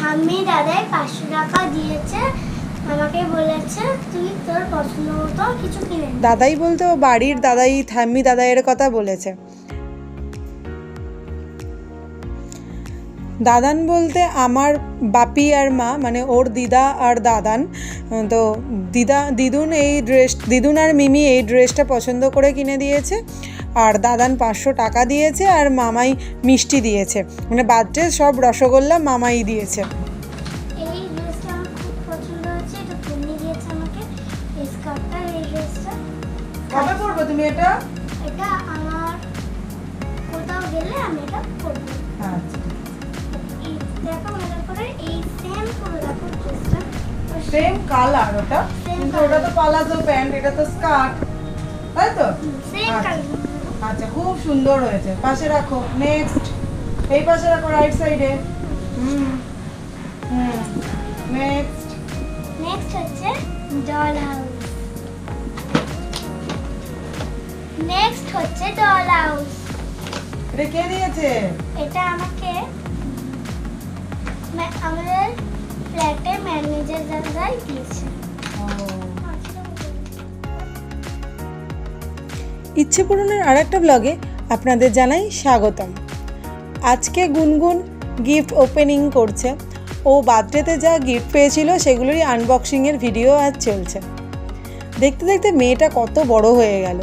ঠাম্মি দাদাই পাঁচশো টাকা দিয়েছে। আমাকে বলেছে, তুই তোর পছন্দ মতো কিছু কিনে দাদাই বলতে ও বাড়ির দাদাই থাম্মি দাদাইয়ের কথা বলেছে। দাদান বলতে আমার বাপি আর মা মানে ওর দিদা আর দাদান। তো দিদা, দিদুন এই ড্রেস দিদুন আর মিমি এই ড্রেসটা পছন্দ করে কিনে দিয়েছে। আর দাদান পাঁচশো টাকা দিয়েছে আর মামাই মিষ্টি দিয়েছে। মানে বার্থডে সব রসগোল্লা মামাই দিয়েছে। এই ড্রেসটা আমার খুব পছন্দ হয়েছে এটা তুমি দিয়েছে আমাকে। এই স্কার্টটা এই ড্রেসটা কবে পরবো তুমি এটা? এটা আমার কোথাও গেলে আমি এটা পরবো। আচ্ছা দেখো মনে করে এই সেম পুরো দেখো ড্রেসটা সেম কালার ওটা। কিন্তু ওটা তো পালাজো প্যান্ট এটা তো স্কার্ট তাই তো? সেম। কালার আচ্ছা খুব সুন্দর হয়েছে। পাশে রাখো নেক্সট এই পাশে রাখো রাইট সাইডে হুম হুম নেক্সট নেক্সট হচ্ছে ডল হাউস নেক্সট হচ্ছে ডল হাউস এটা কে দিয়েছে? এটা আমাকে আমাদের ফ্ল্যাটের ম্যানেজার দাদাই দিয়েছে। ইচ্ছে পূরণের আর একটা ব্লগে আপনাদের জানাই স্বাগতম। আজকে গুনগুন গিফট ওপেনিং করছে। ও বার্থডেতে যা গিফট পেয়েছিল সেগুলোরই আনবক্সিংয়ের ভিডিও আজ চলছে। দেখতে দেখতে মেয়েটা কত বড় হয়ে গেল,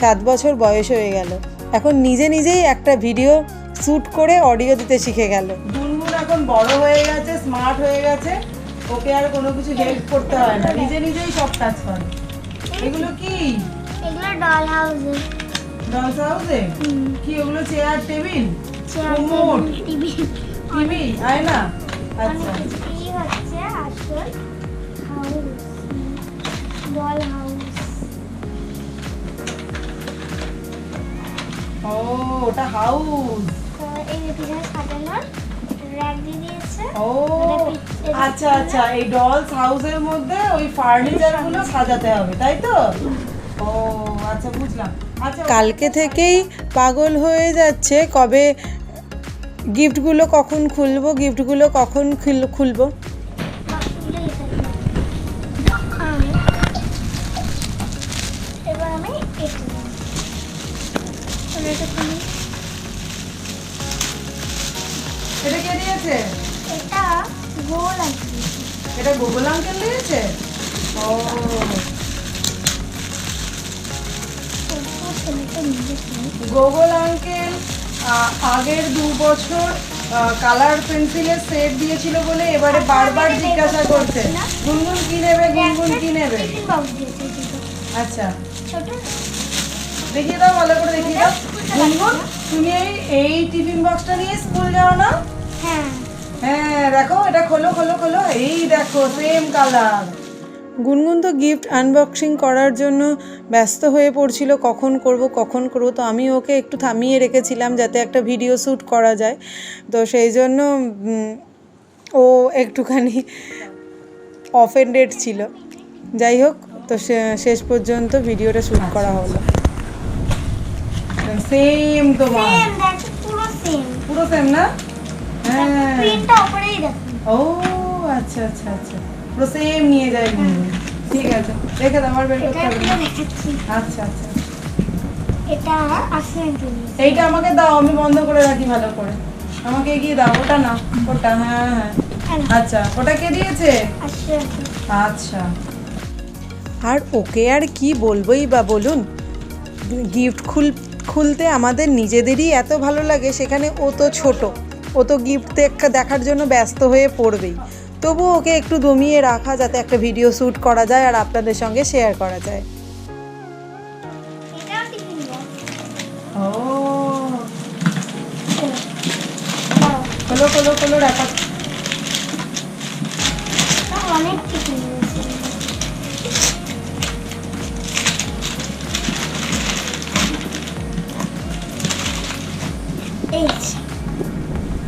সাত বছর বয়স হয়ে গেল। এখন নিজে নিজেই একটা ভিডিও শ্যুট করে অডিও দিতে শিখে গেল। গুনগুন এখন বড় হয়ে গেছে স্মার্ট হয়ে গেছে। ওকে আর কোনো কিছু হেল্প করতে হয় না। নিজে নিজেই সব কাজ করে। এগুলো কি? এগুলো ডল হাউসে ডলস হাউসে কি ওগুলো chair table chair Remote. TV TV আয়না? আচ্ছা। এই হচ্ছে আসল হাউস ডল হাউস ও ওটা হাউস এই পিছনে সাজানোর র্যাক দিয়ে দিয়েছে। ও আচ্ছা আচ্ছা। এই ডলস হাউসের মধ্যে ওই ফার্নিচারগুলো সাজাতে হবে তাই তো? ও আচ্ছা বুঝলাম। আচ্ছা কালকে থেকেই পাগল হয়ে যাচ্ছে। কবে গিফটগুলো কখন খুলবো? গিফটগুলো কখন খুল- খুলবো? আমি এবার আমি এটা কে দিয়েছে? গোল আছে এটা গোগল আঙ্কেল দিয়েছে? ও। গোগল আঙ্কেল আগের দু বছর কালার পেন্সিলের সেট দিয়েছিল বলে এবারে বারবার জিজ্ঞাসা করছে। গুনগুন কি নেবে গুনগুন কি নেবে। আচ্ছা। দেখিয়ে দাও ভালো করে দেখিয়ে দাও। গুনগুন তুমি এই এই টিফিন বক্সটা নিয়ে স্কুল যাও না? হ্যাঁ। হ্যাঁ দেখো এটা খোলো খোলো খোলো। এই দেখো সেম কালার গুনগুন তো গিফট আনবক্সিং করার জন্য ব্যস্ত হয়ে পড়ছিল কখন করব কখন করব তো আমি ওকে একটু থামিয়ে রেখেছিলাম যাতে একটা ভিডিও শ্যুট করা যায়। তো সেই জন্য ও একটুখানি অফেন্ডেড ছিল। যাই হোক তো শেষ পর্যন্ত ভিডিওটা শ্যুট করা হলো। সেম তোমার পুরো সেম না? হ্যাঁ। ও আচ্ছা আচ্ছা আচ্ছা। পুরো সেম নিয়ে যাই ঠিক আছে। রেখে দাও আমার বের করতে হবে আচ্ছা আচ্ছা। এটা আসলেন তুমি এইটা আমাকে দাও আমি বন্ধ করে রাখি ভালো করে। আমাকে এগিয়ে দাও ওটা না ওটা হ্যাঁ হ্যাঁ। আচ্ছা ওটা কে দিয়েছে? আচ্ছা। আর ওকে আর কি বলবোই বা বলুন? গিফট খুল খুলতে আমাদের নিজেদেরই এত ভালো লাগে সেখানে ও তো ছোট। ও তো গিফট দেখার জন্য ব্যস্ত হয়ে পড়বেই। তবু ওকে একটু দমিয়ে রাখা যাতে একটা ভিডিও শ্যুট করা যায় আর আপনাদের সঙ্গে শেয়ার করা যায়। এটাও টিফিন বক্স ও। খোলো খোলো খোলো রাখা। অনেক টিফিন রয়েছে এই যে,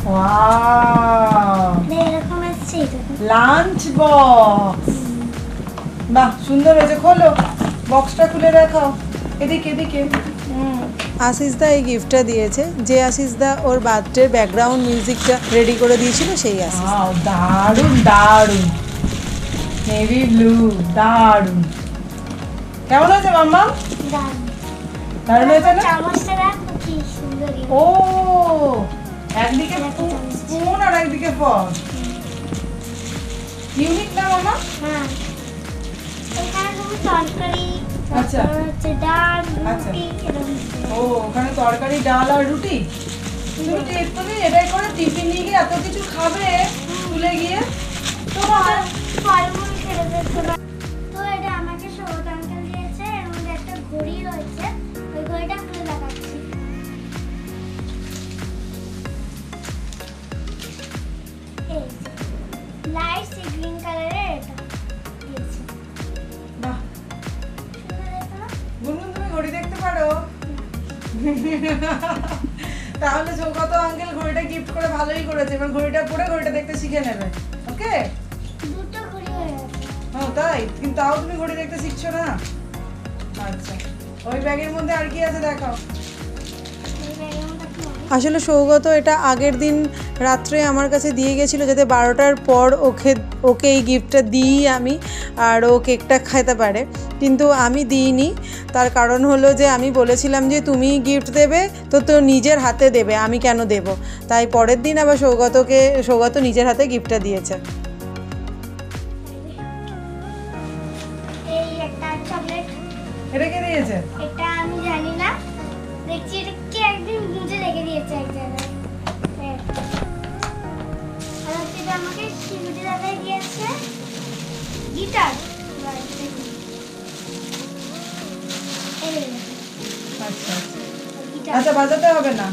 ওয়াও এরকম এসছে এই দেখো লাঞ্চ বক্স বাহ সুন্দর হয়েছে খোলো। বক্সটা খুলে দেখাও। এদিকে এদিকে হুম। আশিস দা এই গিফটটা দিয়েছে। যে আশিস দা ওর বার্থডের ব্যাকগ্রাউন্ড মিউজিকটা রেডি করে দিয়েছিল সেই আশিস। দারুণ দারুণ। নেভি ব্লু দারুণ। কেমন হয়েছে মাম্মা? দারুণ। দারুণ হয়েছে না? চামচটা দেখো সুন্দর। ও একদিকে স্পুন আর একদিকে ফল। ইউনিক না মামা হ্যাঁ এখানে তুমি তরকারি আচ্ছা। হচ্ছে ডাল আচ্ছা। রুটি ও ওখানে তরকারি ডাল আর রুটি তুমি টি- তুমি এটাই করে টিফিন নিয়ে গিয়ে এত কিছু খাবে স্কুলে গিয়ে তোমার ফলমূল খেতে। তো এটা আমাকে সৌগত আঙ্কেল দিয়েছে এর মধ্যে একটা ঘড়ি রয়েছে লাইট সি গ্রিন কালারের এটা দিয়েছে। বাহ সুন্দর দেখো না? গুনগুন তুমি ঘড়ি দেখতে পারো? তাহলে সৌগত আঙ্কেল ঘড়িটা গিফট করে ভালোই করেছে। এবার ঘড়িটা পরে ঘড়িটা দেখতে শিখে নেবে। ওকে? দুটো ঘড়ি হয়ে ও তাই? কিন্তু তাও তুমি ঘড়ি দেখতে শিখছো না? আচ্ছা। ওই ব্যাগের মধ্যে আর কি আছে দেখাও? এই ব্যাগের মধ্যে কি হবে? আসলে সৌগত এটা আগের দিন রাত্রে আমার কাছে দিয়ে গেছিল যাতে বারোটার পর ওকে ওকে এই গিফটটা দিই আমি আর ও কেকটা খাইতে পারে। কিন্তু আমি দিইনি। তার কারণ হলো যে আমি বলেছিলাম যে তুমি গিফট দেবে তো তো নিজের হাতে দেবে, আমি কেন দেব? তাই পরের দিন আবার সৌগতকে, সৌগত নিজের হাতে গিফটটা দিয়েছে। বাজাতে হবে না।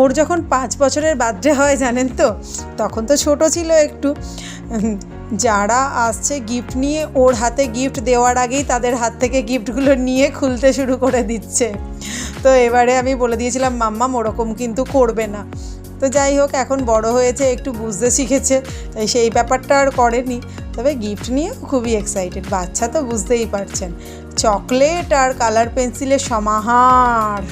ওর যখন পাঁচ বছরের বার্থডে হয়, জানেন তো? তখন তো ছোট ছিল একটু। যারা আসছে গিফট নিয়ে, ওর হাতে গিফট দেওয়ার আগেই তাদের হাত থেকে গিফটগুলো নিয়ে খুলতে শুরু করে দিচ্ছে। তো এবারে আমি বলে দিয়েছিলাম মাম্মাম ওরকম কিন্তু করবে না। তো যাই হোক, এখন বড় হয়েছে, একটু বুঝতে শিখেছে, তাই সেই ব্যাপারটা আর করেনি। তবে গিফট নিয়ে খুবই এক্সাইটেড বাচ্চা তো বুঝতেই পারছেন। চকলেট আর কালার পেন্সিলের সমাহার।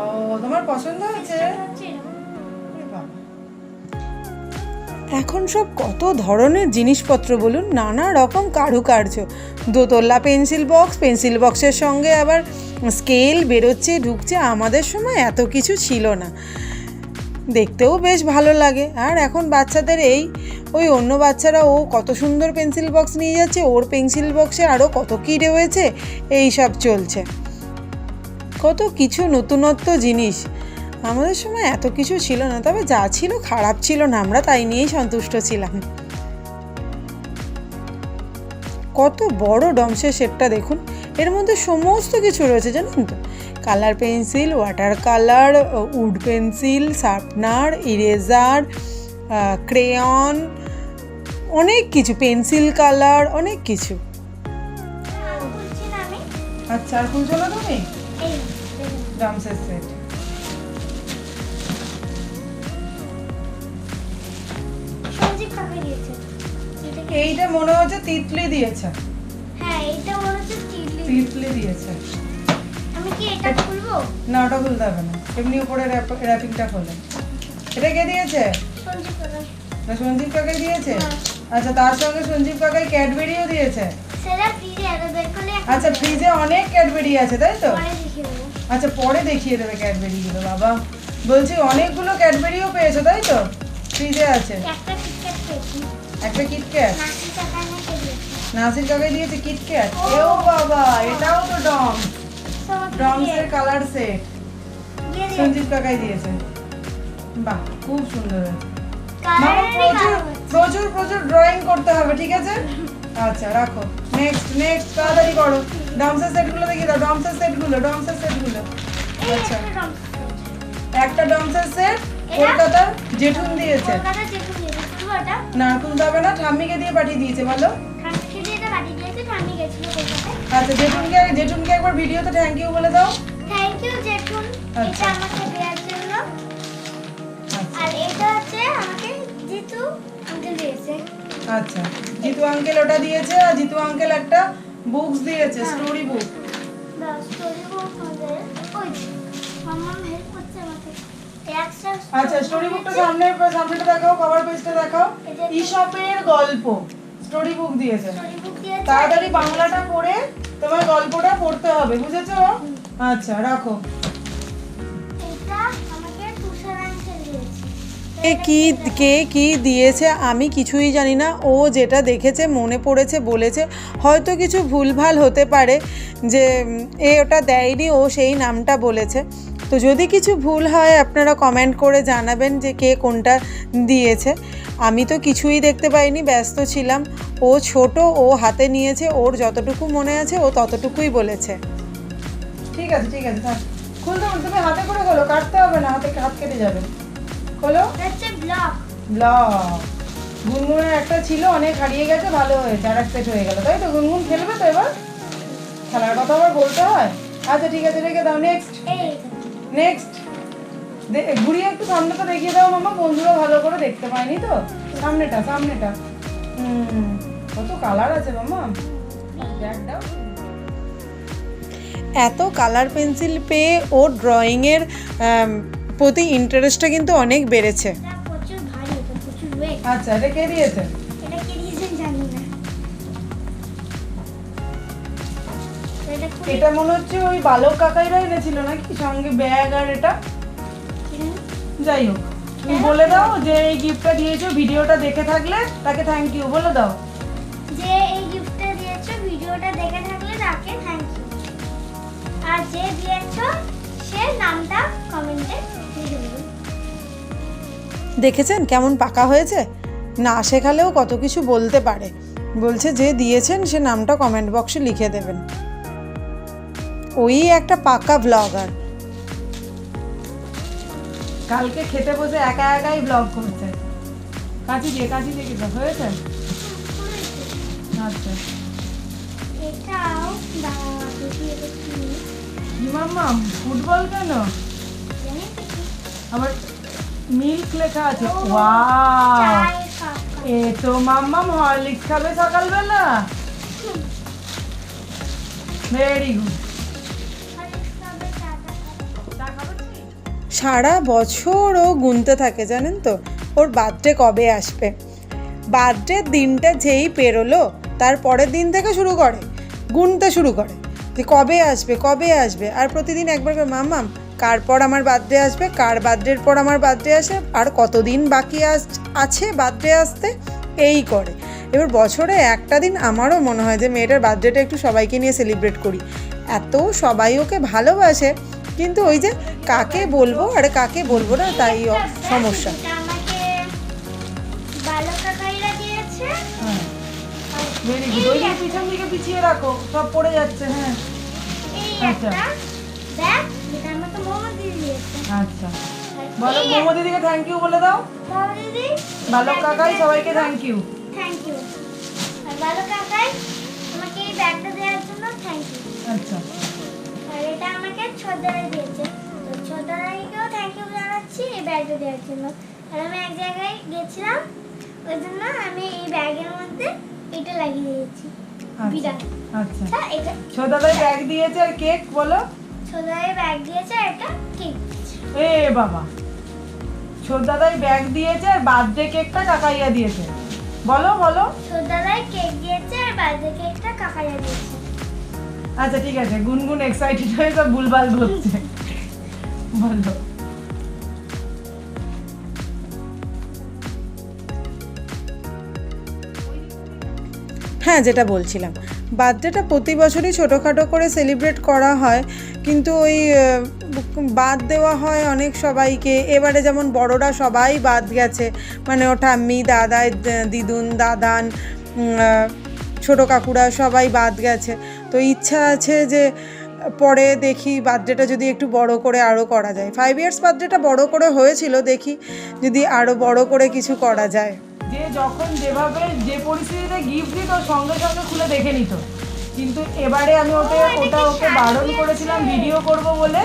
ও তোমার পছন্দ হয়েছে? এখন সব কত ধরনের জিনিসপত্র বলুন নানা রকম কারুকার্য। দোতলা পেন্সিল বক্স পেন্সিল বক্সের সঙ্গে আবার স্কেল বেরোচ্ছে ঢুকছে আমাদের সময় এত কিছু ছিল না। দেখতেও বেশ ভালো লাগে। আর এখন বাচ্চাদের এই ওই অন্য বাচ্চারা ও কত সুন্দর পেন্সিল বক্স নিয়ে যাচ্ছে ওর পেন্সিল বক্সে আরও কত কী রয়েছে এই সব চলছে। কত কিছু নতুনত্ব জিনিস। আমাদের সময় এত কিছু ছিল না তবে যা ছিল খারাপ ছিল না আমরা তাই নিয়েই সন্তুষ্ট ছিলাম। কত বড় ডমসের শেপটা দেখুন। এর মধ্যে সমস্ত কিছু রয়েছে জানেন তো? Colour pencil water colour wood pencil sharpener eraser crayon অনেক কিছু পেন্সিল কালার অনেক কিছু। আচ্ছা আর খুলছো না তুমি? ড্রামসের সেট এইটা মনে হচ্ছে তিতলি দিয়েছে। হ্যাঁ এইটা মনে হচ্ছে তিতলি। তিতলি দিয়েছে। আমি কি এটা খুলবো? না ওটা খুলতে হবে না। এমনি উপরে র্যাপিংটা খোলে। এটা কে দিয়েছে? সঞ্জীব কাকা। না সঞ্জীব কাকাই দিয়েছে। আচ্ছা তার সঙ্গে সঞ্জীব কাকাই ক্যাডবেরিও দিয়েছে? সেটা ফ্রিজে এত বের করলে আচ্ছা ফ্রিজে অনেক ক্যাডবেরি আছে তাই তো? আচ্ছা পরে দেখিয়ে দেবে ক্যাডবেরিগুলো বাবা। বলছি অনেকগুলো ক্যাডবেরিও পেয়েছ তাই তো? ফ্রিজে আছে। একটা কিটক্যাট নাসির কাকাই দিয়েছে কিটক্যাট এও বাবা এটাও তো ডম ডমসের কালার সেট সঞ্জীব কাকাই দিয়েছে। বাহ খুব সুন্দর। প্রচুর প্রচুর প্রচুর ড্রয়িং করতে হবে ঠিক আছে? আচ্ছা রাখো। নেক্সট নেক্সট তাড়াতাড়ি করো। ডান্সের সেটগুলো দেখিয়ে দাও ডান্সের সেটগুলো ডান্সের সেটগুলো আচ্ছা। একটা রং সেট এটা? কলকাতার জেঠুন দিয়েছে। কলকাতা না খুলতে হবে না ঠাম্মিকে দিয়ে পাঠিয়ে দিয়েছে বলো। এটা আচ্ছা জেঠুনকে জেঠুনকে একবার ভিডিওতে থ্যাংক ইউ বলে দাও। থ্যাংক ইউ জেঠুন। এটা আচ্ছা। আমাকে দেওয়ার জন্য। আচ্ছা। আর এটা হচ্ছে আমাকে জিতু আঙ্কেল দিয়েছে। আচ্ছা জিতু আঙ্কেল ওটা দিয়েছে আর জিতু আঙ্কেল একটা বুকস দিয়েছে হ্যাঁ। স্টোরি বুক স্টোরি বুক আচ্ছা স্টোরি বুকটা সামনে সামনেটা দেখাও কভার পেজটা দেখাও। ইসপের গল্প স্টোরি বুক দিয়েছে। তাড়াতাড়ি বাংলাটা পড়ে তোমার গল্পটা পড়তে হবে বুঝেছ? আচ্ছা রাখো। কে কি, কে দিয়েছে আমি কিছুই জানি না। ও যেটা দেখেছে, মনে পড়েছে, বলেছে, হয়তো কিছু ভুলভাল হতে পারে যে, এ ওটা দেয়নি, ও সেই নামটা বলেছে। তো যদি কিছু ভুল হয়, আপনারা কমেন্ট করে জানাবেন যে কে কোনটা দিয়েছে। আমি তো কিছুই দেখতে পাইনি, ব্যস্ত ছিলাম। ও ছোট, ও হাতে নিয়েছে, ওর যতটুকু মনে আছে, ও ততটুকুই বলেছে। ঠিক আছে ঠিক আছে খুলতে তুমি হাতে করে খোলো, কাটতে হবে না, হাতে হাত কেটে যাবে। খোলো। হচ্ছে ব্লক ব্লক গুনগুনের একটা ছিল অনেক হারিয়ে গেছে ভালো হয়েছে আর এক সেট হয়ে গেল। তাই তো? গুনগুন খেলবে তো এবার? খেলার কথা আবার বলতে হয়? আচ্ছা ঠিক আছে রেখে দাও নেক্সট নেক্সট ঘুরিয়ে একটু সামনেটা দেখিয়ে দাও মামা বন্ধুরা ভালো করে দেখতে পায়নি তো। সামনেটা সামনেটা। হুম কত কালার আছে মামা। দেখ দাও। এত কালার পেন্সিল পেয়ে ওর ড্রয়িংয়ের প্রতি ইন্টারেস্টটা কিন্তু অনেক বেড়েছে। আচ্ছা এটা কে দিয়েছে? এটা মনে হচ্ছে ওই বালক কাকাইরা এনেছিল নাকি? সঙ্গে ব্যাগ আর এটা? যাই হোক তুমি বলে দাও যে এই গিফটটা দিয়েছ ভিডিওটা দেখে থাকলে তাকে থ্যাংক ইউ বলে দাও। যে এই গিফটটা দিয়েছ ভিডিওটা দেখে থাকলে তাকে থ্যাংক ইউ আর যে দিয়েছ সে নামটা কমেন্টে দেখেছেন কেমন পাকা হয়েছে? না শেখালেও কত কিছু বলতে পারে। বলছে যে দিয়েছেন সে নামটা কমেন্ট বক্সে লিখে দেবেন। ওই একটা পাকা ব্লগার কালকে খেতে বসে একা একাই ব্লগ করছে। কাঁচি দিয়ে কাঁচি দিয়ে কি ব্লগ হয়েছে? আচ্ছা। এটাও ফুটবল কেন? আবার মিল্ক লেখা আছে। ওয়াও। এ তো মাম্মাম হরলিক্স খাবে সকালবেলা। Very good? সারা বছর ও গুনতে থাকে জানেন তো? ওর বার্থডে কবে আসবে? বার্থডের দিনটা যেই পেরোলো তার পরের দিন থেকে শুরু করে গুনতে শুরু করে যে কবে আসবে কবে আসবে? আর প্রতিদিন একবার করে মামাম কার পর আমার বার্থডে আসবে কার বার্থডের পর আমার বার্থডে আসে আর কতদিন বাকি আস আছে বার্থডে আসতে এই করে। এবার বছরে একটা দিন আমারও মনে হয় যে মেয়েটার বার্থডেটা একটু সবাইকে নিয়ে সেলিব্রেট করি। এত সবাই ওকে ভালোবাসে কিন্তু ওই যে কাকে বলব আর কাকে বলব না তাই সমস্যা। এটা আমাকে বালক কাকাইরা দিয়েছে। হ্যাঁ। পিছন দিকে পিছিয়ে রাখো সব পড়ে যাচ্ছে হ্যাঁ। আচ্ছা। আচ্ছা। বলো মোমো দিদিকে থ্যাংক ইউ বলে দাও। দিদি বালক কাকাই সবাইকে থ্যাংক ইউ থ্যাংক ইউ বালক কাকাই আমাকে এই ব্যাগটা দেওয়ার জন্য থ্যাংক ইউ আচ্ছা। আর এটা আমাকে ছোটদারাই দিয়েছে। তো ছোটদারাইকেও থ্যাংক ইউ জানাচ্ছি এই ব্যাগটা দেওয়ার জন্য। আর আমি এক জায়গায় গেছিলাম ওই জন্য আমি এই ব্যাগের মধ্যে এটা লাগিয়ে দিয়েছি। বিরাট আচ্ছা। আচ্ছা এটা ছোদাদাই ব্যাগ দিয়েছে আর কেক বলো। ছোটদারাই ব্যাগ দিয়েছে আর কেক এ বাবা ছোদাদাই ব্যাগ দিয়েছে আর বার্থডে কেকটা কাকাইয়া দিয়েছে। বলো বলো। ছোটদারাই কেক দিয়েছে আর বার্থডে কেকটা কাকাইয়া দিয়েছে। আচ্ছা ঠিক আছে গুনগুন এক্সাইটেড হয়ে সব ভুলভাল করছে বলো। হ্যাঁ যেটা বলছিলাম। বার্থডেটা প্রতি বছরই ছোটোখাটো করে সেলিব্রেট করা হয়, কিন্তু ওই বাদ দেওয়া হয় অনেক সবাইকে। এবারে যেমন বড়রা সবাই বাদ গেছে মানে ও ঠাম্মি, দাদা দ- দিদুন দাদান ছোটো কাকুরা সবাই বাদ গেছে। তো ইচ্ছা আছে যে পরে দেখি বার্থডেটা যদি একটু বড় করে আরও করা যায়। ফাইভ ইয়ার্স বার্থডেটা বড় করে হয়েছিল, দেখি যদি আরও বড় করে কিছু করা যায়। যে যখন যেভাবে যে পরিস্থিতিতে গিফট দিত সঙ্গে সঙ্গে খুলে দেখে নিত। কিন্তু এবারে আমি ওকে ওটা ওকে বারণ করেছিলাম ভিডিও করব বলে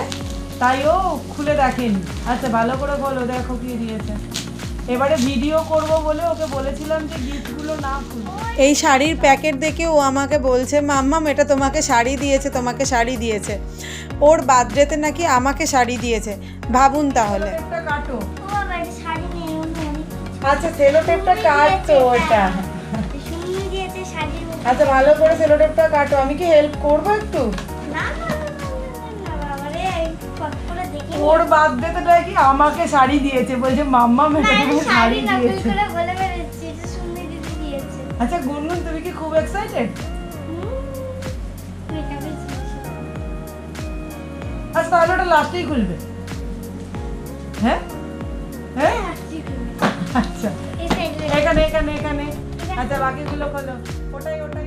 তাই ও খুলে দেখেনি। আচ্ছা ভালো করে বলো দেখো কি দিয়েছে। এবারে ভিডিও করব বলে ওকে বলেছিলাম যে গিফটগুলো না খুলে এই শাড়ির প্যাকেট দেখে ও আমাকে বলছে মাম্মাম এটা তোমাকে শাড়ি দিয়েছে তোমাকে শাড়ি দিয়েছে। ওর বার্থডেতে নাকি আমাকে শাড়ি দিয়েছে। ভাবুন তাহলে। একটা কাটো। আচ্ছা সেলো টেপটা কাটো ওটা আচ্ছা ভালো করে সেলো টেপটা কাটো আমি কি হেল্প করব একটু না না না, না, না, না, বাবারে, একটু কষ্ট করে দেখে নিই। ওর নাকি আমাকে শাড়ি দিয়েছে বলছে মাম্মা না, মেয়েটা আমি তোমাকে শাড়ি দিয়েছে। আচ্ছা গুনগুন তুমি কি খুব এক্সাইটেড আচ্ছা তাহলে ওটা লাস্টেই খুলবে হ্যাঁ। আচ্ছা। এখানে এখানে এখানে। আচ্ছা বাকিগুলো খোলো। ওটাই ওটাই।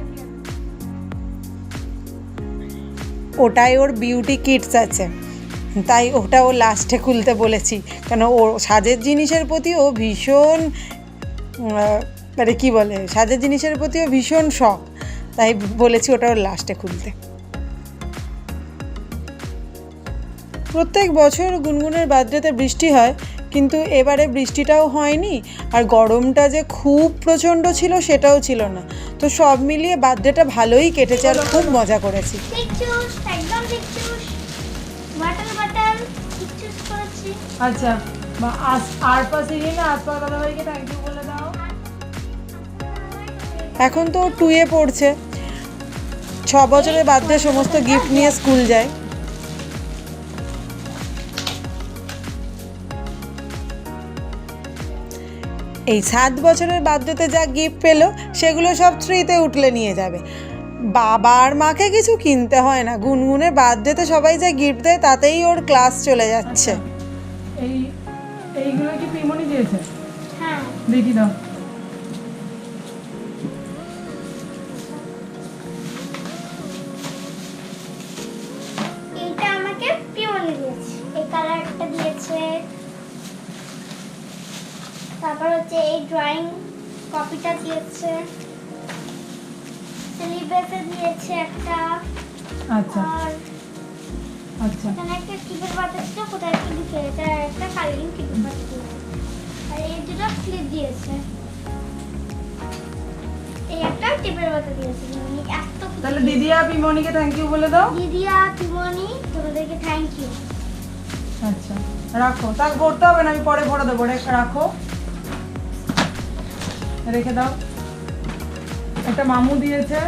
ওটাই ওর বিউটি কিটস আছে। তাই ওটা ও লাস্টে খুলতে বলেছি। কেন ও সাজের জিনিসের প্রতি ও ভীষণ মানে কী বলে সাজের জিনিসের প্রতি ও ভীষণ শখ। তাই বলেছি ওটা ওর লাস্টে খুলতে। প্রত্যেক বছর গুনগুনের বার্থডেতে বৃষ্টি হয় কিন্তু এবারে বৃষ্টিটাও হয়নি আর গরমটা যে খুব প্রচণ্ড ছিল সেটাও ছিল না। তো সব মিলিয়ে বার্থডেটা ভালোই কেটেছে আর খুব মজা করেছি। আচ্ছা আর পাশে গিয়ে না আসপা দাদাভাইকে থ্যাংক ইউ বলে দাও। এখন তো টুয়ে পড়ছে। ছ বছরের বার্থডে সমস্ত গিফট নিয়ে স্কুল যায়। এই সাত বছরের বার্থডেতে যা গিফট পেল সেগুলো সব থ্রিতে উঠলে নিয়ে যাবে। বাবার আর মাকে কিছু কিনতে হয় না। গুনগুনের বার্থডেতে সবাই যা গিফট দেয় তাতেই ওর ক্লাস চলে যাচ্ছে। এই এইগুলো কি পিমনি দিয়েছে? হ্যাঁ, দেখি দাও। কপিটা দিয়েছে। সিলিবাসে দিয়েছে একটা। আচ্ছা। আর আচ্ছা। এখানে একটা টিপের পাতা ছিল কোথায় একটা দিতে এটা একটা টিপের পাতা দিয়েছে। আর এই দুটো ক্লিপ দিয়েছে। এই একটা টিপের পাতা দিয়েছে মানে এত তাহলে দিদি আর পিমনিকে থ্যাংক ইউ বলে দাও। দিদিয়া পিমনি তোমাদেরকে থ্যাংক ইউ আচ্ছা। রাখো। তা করতে হবে না আমি পরে ভরে দেবো। রে- রাখো। রেখে দাও। একটা মামু দিয়েছে।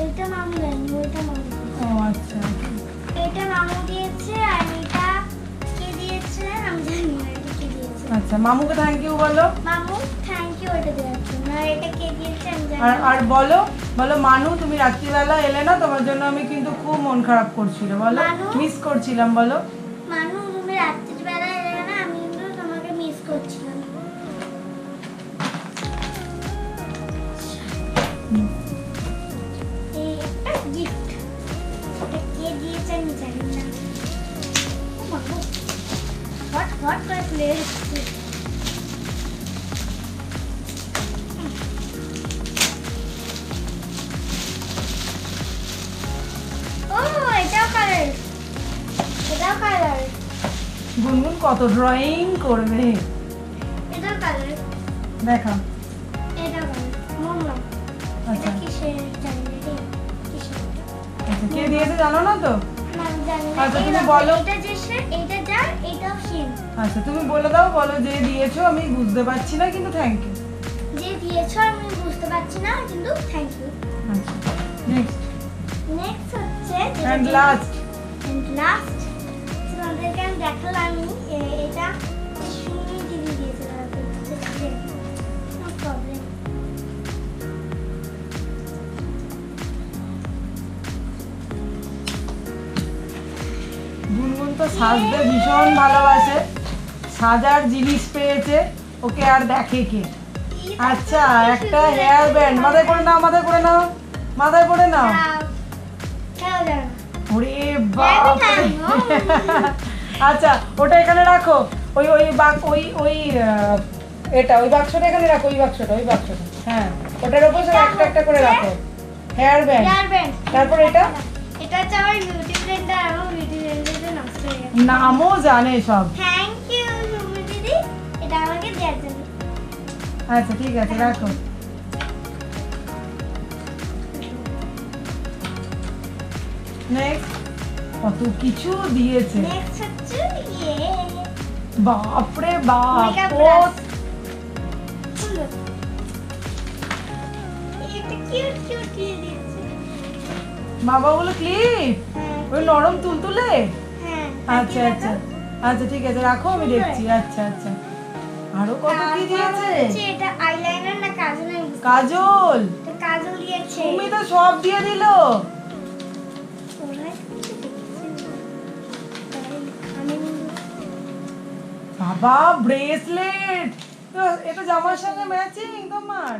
এইটা মামু দেয়নি ওইটা মামু ও আচ্ছা। এইটা মামু দিয়েছে আর এটা কে দিয়েছে? আমি জানি না এটা কে দিয়েছে। আচ্ছা মামুকে থ্যাংক ইউ বলো। মামু থ্যাংক ইউ এটা দেওয়ার জন্য আর এটা কে দিয়েছে আমি জানি আর আর বলো বলো মানু তুমি রাত্রিবেলা এলে না তোমার জন্য আমি কিন্তু খুব মন খারাপ করছিল বলো। মিস করছিলাম বলো। গুনগুন কত ড্রয়িং করবে? কালার দেখা। আচ্ছা, তুমি বলো। এটা যে এটা যা এটাও সেম আচ্ছা তুমি বলে দাও বলো যে দিয়েছ আমি বুঝতে পারছি না কিন্তু থ্যাংক ইউ যে দিয়েছ আমি বুঝতে পারছি না কিন্তু থ্যাংক ইউ আচ্ছা নেক্সট নেক্সট হচ্ছে অ্যান্ড লাস্ট লাস্ট তোমাদেরকে আমি দেখালাম এ- এটা তো সাজতে ভীষণ ভালোবাসে সাজার জিনিস পেয়েছে ওকে আর দেখে কে? আচ্ছা একটা হেয়ার ব্যান্ড মাথায় করে নাও মাথায় করে নাও মাথায় করে নাও। ওরে আচ্ছা ওটা এখানে রাখো। ওই ওই বাক ওই ওই এটা ওই বাক্সটা এখানে রাখো ওই বাক্সটা ওই বাক্সটা। হ্যাঁ ওটার উপর সব একটা একটা করে রাখো। হেয়ার ব্যান্ড হেয়ার ব্যান্ড তারপর এটা? এটা হচ্ছে আমার বিউটি নামও জানে সব। থ্যাংক ইউ সুমি দিদি। এটা আমাকে দেওয়ার জন্য। আচ্ছা ঠিক আছে রাখো। নেক্সট কত কিছু দিয়েছে। নেক্সট হচ্ছে ইয়ে। বাপরে বাপ বাবা বলে ক্লিপ ওই নরম তুলতুলে? আচ্ছা আচ্ছা। আচ্ছা ঠিক আছে রাখো আমি দেখছি। আচ্ছা আচ্ছা। আরও কত কি দিয়েছে এটা আইলাইনার না কাজল! কাজল কাজল দিয়েছে। তুমি তো সব দিয়ে দিলো। বাবা ব্রেসলেট এটা জামার সঙ্গে ম্যাচিং তোমার?